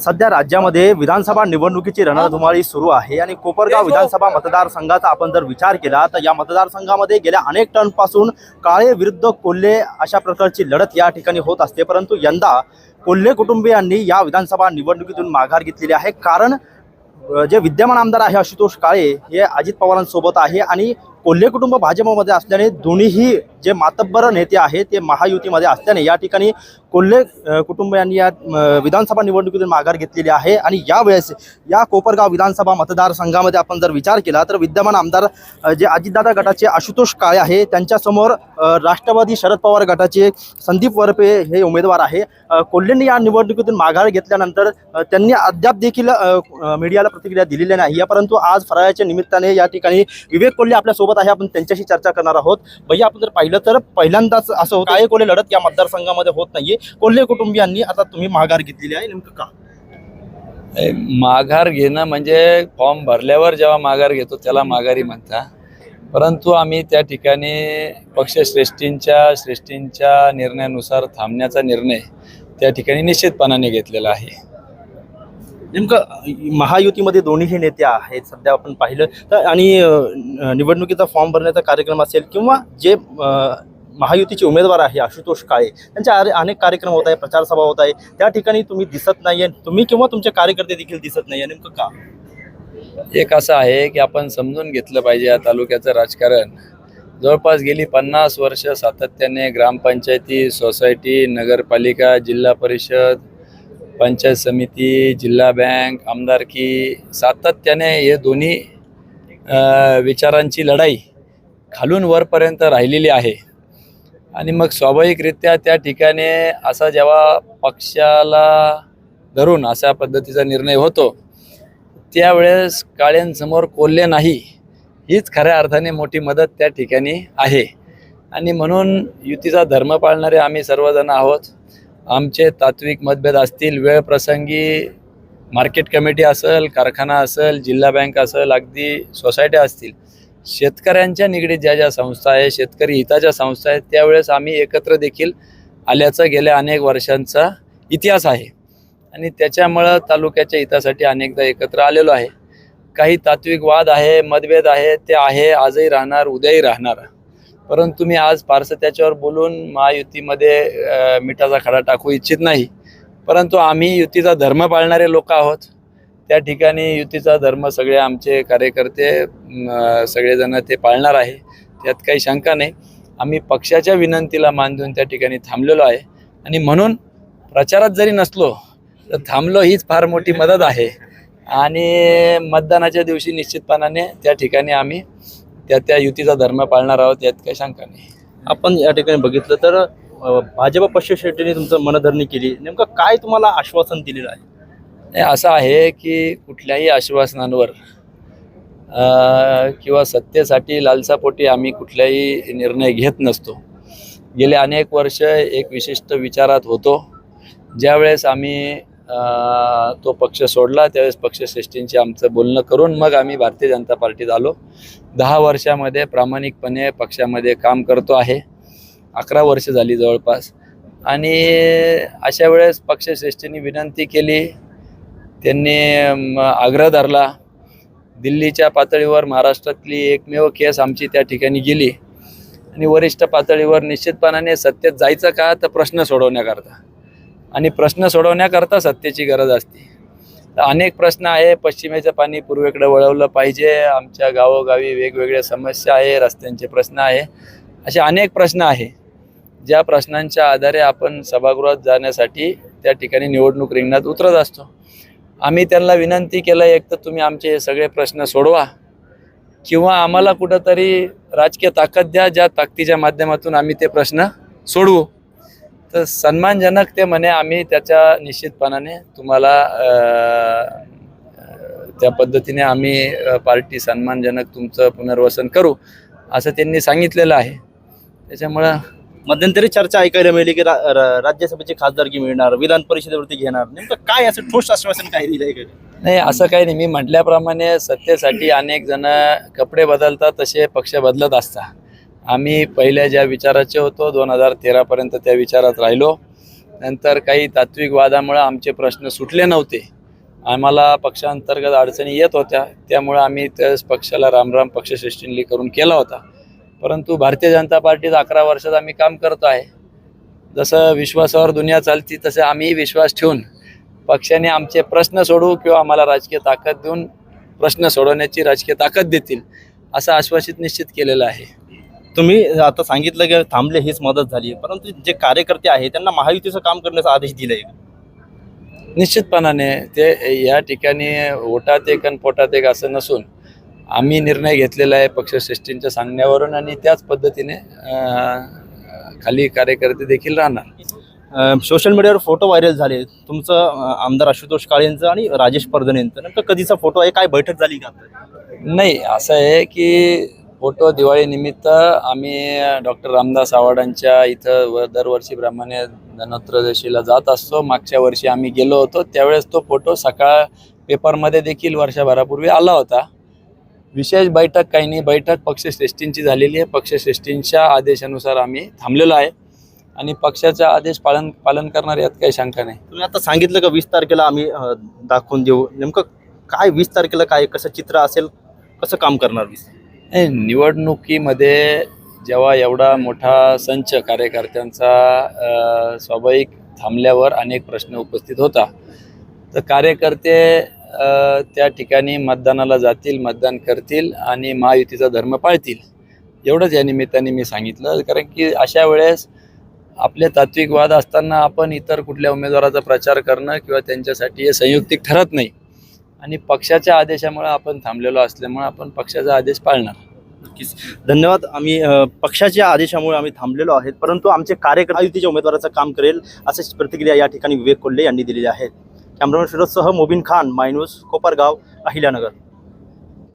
सध्या राज्यामध्ये विधानसभा निवडणुकीची रणधुमाळी सुरू आहे आणि कोपरगाव विधानसभा मतदारसंघाचा आपण जर विचार केला तर या मतदारसंघामध्ये गेल्या अनेक टर्मपासून काळे विरुद्ध कोल्हे अशा प्रकारची लढत या ठिकाणी होत असते. परंतु यंदा कोल्हे कुटुंबियांनी या विधानसभा निवडणुकीतून माघार घेतलेली आहे. कारण जे विद्यमान आमदार आहे आशुतोष काळे हे अजित पवारांसोबत आहे आणि कोल्हे कुटुंब भाजपमध्ये असल्याने दोन्हीही जे मातब्बर नेते आहेत ते महायुतीमध्ये असल्याने या ठिकाणी कोल्हे अ, कुटुंबियांनी या विधानसभा निवडणुकीतून माघार घेतलेली आहे. आणि यावेळेस या कोपरगाव विधानसभा मतदारसंघामध्ये आपण जर विचार केला तर विद्यमान आमदार जे अजितदादा गटाचे आशुतोष काळे आहे त्यांच्यासमोर राष्ट्रवादी शरद पवार गटाचे संदीप वरपे हे उमेदवार आहे. कोल्हेंनी या निवडणुकीतून माघार घेतल्यानंतर त्यांनी अद्याप देखील मीडियाला प्रतिक्रिया दिलेली नाही. आहे परंतु आज फराळाच्या निमित्ताने या ठिकाणी विवेक कोल्हे आपल्या सोबत आहे आपण त्यांच्याशी चर्चा करणार आहोत. भैया आपण जर पाहिलं तर पहिल्यांदाच असं होतं आहे कोल्हे लढत या मतदारसंघामध्ये होत नाहीये. कोल्हे कुटुंबियांनी आता तुम्ही माघार घेतलेली आहे नेमकं का? माघार घेणं म्हणजे फॉर्म भरल्यावर जेव्हा माघार घेतो त्याला माघारी म्हणता. परंतु आम्ही त्या ठिकाणी पक्षश्रेष्ठींच्या श्रेष्ठींच्या निर्णयानुसार थांबण्याचा निर्णय त्या ठिकाणी निश्चितपणाने घेतलेला आहे. नेमकं महायुतीमध्ये दोन्हीही नेते आहेत सध्या आपण पाहिलं तर आणि निवडणुकीचा फॉर्म भरण्याचा कार्यक्रम असेल किंवा जे महायुतीचे उमेदवार आहे आशुतोष काळे त्यांचे अनेक कार्यक्रम होत आहे प्रचारसभा होत आहे त्या ठिकाणी तुम्ही दिसत नाही आहे तुम्ही किंवा तुमचे कार्यकर्ते देखील दिसत नाही आहे नेमकं का? एक असं आहे की आपण समजून घेतलं पाहिजे या तालुक्याचं राजकारण. जवळपास गेली पन्नास वर्ष सातत्याने ग्रामपंचायती सोसायटी नगरपालिका जिल्हा परिषद पंचायत समिती जिल्हा बँक आमदारकी सातत्याने हे दोन्ही विचारांची लढाई खालून वरपर्यंत राहिलेली आहे. आणि मग स्वाभाविकरित्या त्या ठिकाणी असा जेव्हा पक्षाला धरून अशा पद्धतीचा निर्णय होतो त्यावेळेस काळ्यांसमोर कोल्हे नाही हीच खऱ्या अर्थाने मोठी मदत त्या ठिकाणी आहे. आणि म्हणून युतीचा धर्म पाळणारे आम्ही सर्वजण आहोत. आमचे तात्विक मतभेद असतील वेळ प्रसंगी मार्केट कमिटी असेल कारखाना असेल जिल्हा बँक असेल अगदी सोसायट्या असतील शेतकऱ्यांच्या निगडीत ज्या ज्या संस्था आहे शेतकरी हिताच्या संस्था आहेत त्यावेळेस आम्ही एकत्र देखील आल्याचा गेल्या अनेक वर्षांचा इतिहास आहे. आणि त्याच्यामुळं तालुक्याच्या हितासाठी अनेकदा एकत्र आलेलो आहे. काही तात्विक वाद आहे मतभेद आहे ते आहे आजही राहणार उद्याही राहणार. परंतु मी आज फारसं त्याच्यावर बोलून महायुतीमध्ये मिठाचा खडा टाकू इच्छित नाही. परंतु आम्ही युतीचा धर्म पाळणारे लोक आहोत. त्या ठिकाणी युतीचा धर्म सगळे आमचे कार्यकर्ते सगळेजण ते पाळणार आहे. त्यात काही शंका नाही. आम्ही पक्षाच्या विनंतीला मान देऊन त्या ठिकाणी थांबलेलो आहे. आणि म्हणून प्रचारात जरी नसलो तर थांबलो हीच फार मोठी मदत आहे. आणि मतदानाच्या दिवशी निश्चितपणाने त्या ठिकाणी आम्ही त्या त्या युतीचा धर्म पाळणार आहोत यात काही शंका नाही. आपण या ठिकाणी बघितलं तर भाजप पक्ष शेट्टीने तुमचं मनधरणी केली. नेमकं काय तुम्हाला आश्वासन दिलेलं आहे? नाही असं आहे की कुठल्याही आश्वासनांवर किंवा सत्तेसाठी लालसापोटी आम्ही कुठलाही निर्णय घेत नसतो. गेले अनेक वर्ष एक विशिष्ट विचारात होतो. ज्यावेळेस आम्ही तो पक्ष सोडला. त्यावेळेस पक्षश्रेष्ठींशी आमचं बोलणं करून मग आम्ही भारतीय जनता पार्टीत आलो. दहा वर्षामध्ये प्रामाणिकपणे पक्षामध्ये काम करतो आहे. अकरा वर्ष झाली जवळपास. आणि अशा वेळेस पक्षश्रेष्ठींनी विनंती केली. त्यांनी आग्रह धरला. दिल्लीच्या पातळीवर महाराष्ट्रातली एकमेव केस आमची त्या ठिकाणी गेली. आणि वरिष्ठ पातळीवर निश्चितपणाने सत्तेत जायचं का? तर प्रश्न सोडवण्याकरता. आणि प्रश्न सोडवण्याकरता सत्तेची गरज असते. तर अनेक प्रश्न आहे पश्चिमेचं पाणी पूर्वेकडे वळवलं पाहिजे आमच्या गावोगावी वेगवेगळ्या समस्या आहे रस्त्यांचे प्रश्न आहे असे अनेक प्रश्न आहे. ज्या प्रश्नांच्या आधारे आपण सभागृहात जाण्यासाठी त्या ठिकाणी निवडणूक रिंगणात उतरत असतो. आम्ही त्यांना विनंती केलं एक तर तुम्ही आमचे हे सगळे प्रश्न सोडवा किंवा आम्हाला कुठंतरी राजकीय ताकद द्या ज्या ताकदीच्या माध्यमातून आम्ही ते प्रश्न सोडवू. तर सन्मानजनक ते म्हणे आम्ही त्याच्या निश्चितपणाने तुम्हाला त्या पद्धतीने आम्ही पार्टी सन्मानजनक तुमचं पुनर्वसन करू असं त्यांनी सांगितलेलं आहे. त्याच्यामुळं मध्यंतरी चर्चा ऐकायला मिळाली की रा- रा- राज्यसभेची खासदारकी मिळणार विधान परिषदेवरती घेणार. नेमकं काय असं ठोस आश्वासन काय दिलंय नाही असं काही नाही. मी म्हटल्याप्रमाणे सत्तेसाठी अनेक जण कपडे बदलतात तसे पक्ष बदलत असतात. आम्ही पहिल्या ज्या विचाराचे होतो दोन हजार तेरापर्यंत त्या विचारात राहिलो. नंतर काही तात्विक वादामुळं आमचे प्रश्न सुटले नव्हते. आम्हाला पक्षांतर्गत अडचणी येत होत्या. त्यामुळं आम्ही त्याच पक्षाला रामराम पक्षश्रेष्ठींनी करून केला होता. परंतु भारतीय जनता पार्टीत अकरा वर्षात आम्ही काम करतो आहे. जसं विश्वासावर दुनिया चालती तसे आम्हीही विश्वास ठेवून पक्षाने आमचे प्रश्न सोडवू किंवा आम्हाला राजकीय ताकद देऊन प्रश्न सोडवण्याची राजकीय ताकद देतील असं आश्वासित निश्चित केलेलं आहे. तुम्ही आता सांगितलं की थांबले हीच मदत झाली. परंतु जे कार्यकर्ते आहेत त्यांना महायुतीचं काम करण्याचा आदेश दिलाय. निश्चितपणाने ते या ठिकाणी ओटात एक आणि पोटात एक असं नसून आम्ही निर्णय घेतलेला आहे पक्षश्रेष्ठींच्या सांगण्यावरून आणि त्याच पद्धतीने खाली कार्यकर्ते देखील राहणार. सोशल मीडियावर फोटो व्हायरल झाले. तुमचं आमदार आशुतोष काळेंचं आणि राजेश परदनेंचं नेमकं कधीचा फोटो आहे? काय बैठक झाली का नाही असं आहे की फोटो दिवाळीनिमित्त आम्ही डॉक्टर रामदास आव्हाडांच्या इथं व दरवर्षीप्रमाणे धनोत्रयोदशीला जात असतो. मागच्या वर्षी आम्ही गेलो होतो. त्यावेळेस तो फोटो सकाळ पेपरमध्ये देखील वर्षभरापूर्वी आला होता. विशेष बैठक काही नाही. बैठक पक्षश्रेष्ठींची झालेली आहे. पक्षश्रेष्ठींच्या आदेशानुसार आम्ही थांबलेलो आहे. आणि पक्षाचा आदेश पालन पालन करणार यात काही शंका नाही. तुम्ही आता सांगितलं का वीस तारखेला आम्ही दाखवून देऊ. नेमकं काय वीस तारखेला काय कसं चित्र असेल कसं काम करणार वीस? नाही, निवडणुकीमध्ये जेव्हा एवढा मोठा संच कार्यकर्त्यांचा स्वाभाविक थांबल्यावर अनेक प्रश्न उपस्थित होता. तर कार्यकर्ते त्या ठिकाणी मतदानाला जातील मतदान करतील आणि महायुतीचा धर्म पाळतील. एवढंच या निमित्ताने मी सांगितलं. कारण की अशा वेळेस आपले तात्विक वाद असताना आपण इतर कुठल्या उमेदवाराचा प्रचार करणं किंवा त्यांच्यासाठी हे संयुक्तिक ठरत नाही. आणि पक्षाच्या आदेशामुळे आपण थांबलेलो असल्यामुळे आपण पक्षाचा आदेश पाळणार. नक्कीच. धन्यवाद. आम्ही अ, पक्षाच्या आदेशामुळे आम्ही थांबलेलो आहेत परंतु आमचे कार्यकर्ते युतीच्या उमेदवाराचं काम करेल असे प्रतिक्रिया या ठिकाणी विवेक कोल्हे यांनी दिलेली आहे. कॅमेरामॅन फिरोजसह मोबिन खान मायन्यूज कोपरगाव अहिल्यानगर.